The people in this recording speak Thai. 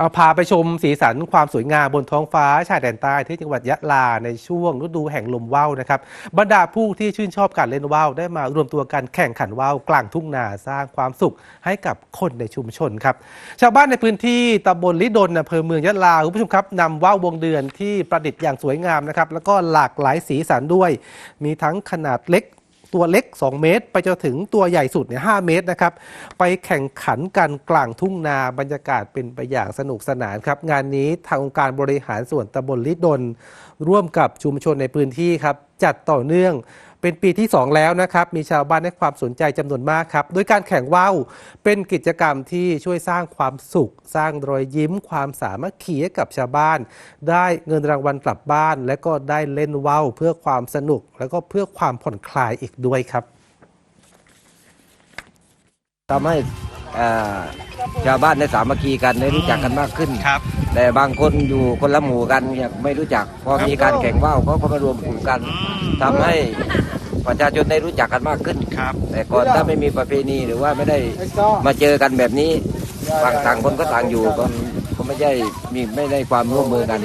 เอาพาไปชมสีสันความสวยงามบนท้องฟ้าชายแดนใต้ที่จังหวัดยะลาในช่วงฤดูแห่งลมว่าวนะครับบรรดาผู้ที่ชื่นชอบการเล่นว่าวได้มารวมตัวกันแข่งขันว่าวกลางทุ่งนาสร้างความสุขให้กับคนในชุมชนครับชาวบ้านในพื้นที่ตำบลลิดลอำเภอเมืองยะลาคุณผู้ชมครับนำว่าววงเดือนที่ประดิษฐ์อย่างสวยงามนะครับแล้วก็หลากหลายสีสันด้วย มีทั้งขนาดเล็ก ตัวเล็ก 2 เมตร ไปจนถึงตัวใหญ่สุดเนี่ย5เมตรนะครับ ไปแข่งขันกันกลางทุ่งนาบรรยากาศเป็นไปอย่างสนุกสนานครับ งานนี้ทางองค์การบริหารส่วนตำบลลิดนร่วมกับชุมชนในพื้นที่ครับ จัดต่อเนื่อง เป็นปีที่ 2 แล้วนะครับ มีชาวบ้านให้ความสนใจจำนวนมากครับ โดยการแข่งว่าวเป็นกิจกรรมที่ช่วยสร้างความสุข สร้างรอยยิ้ม ความสามัคคีให้กับชาวบ้าน ได้เงินรางวัลกลับบ้าน และก็ได้เล่นว่าวเพื่อความสนุก แล้วก็เพื่อความผ่อนคลายอีกด้วยครับทำให้อ่า ชาวบ้านได้สามัคคีกันได้รู้จักกันมากขึ้น ครับ แต่บางคนอยู่คนละหมู่กันเนี่ยไม่รู้จัก พอมีการแข่งว่าวเขาก็มารวมกลุ่มกันทำให้ประชาชนได้รู้จักกันมากขึ้น ครับ แต่ก่อนถ้าไม่มีประเพณีหรือว่าไม่ได้มาเจอกันแบบนี้ต่างต่างคนก็ต่างอยู่ก็ก็ไม่ได้มีไม่ได้ความร่วมมือกัน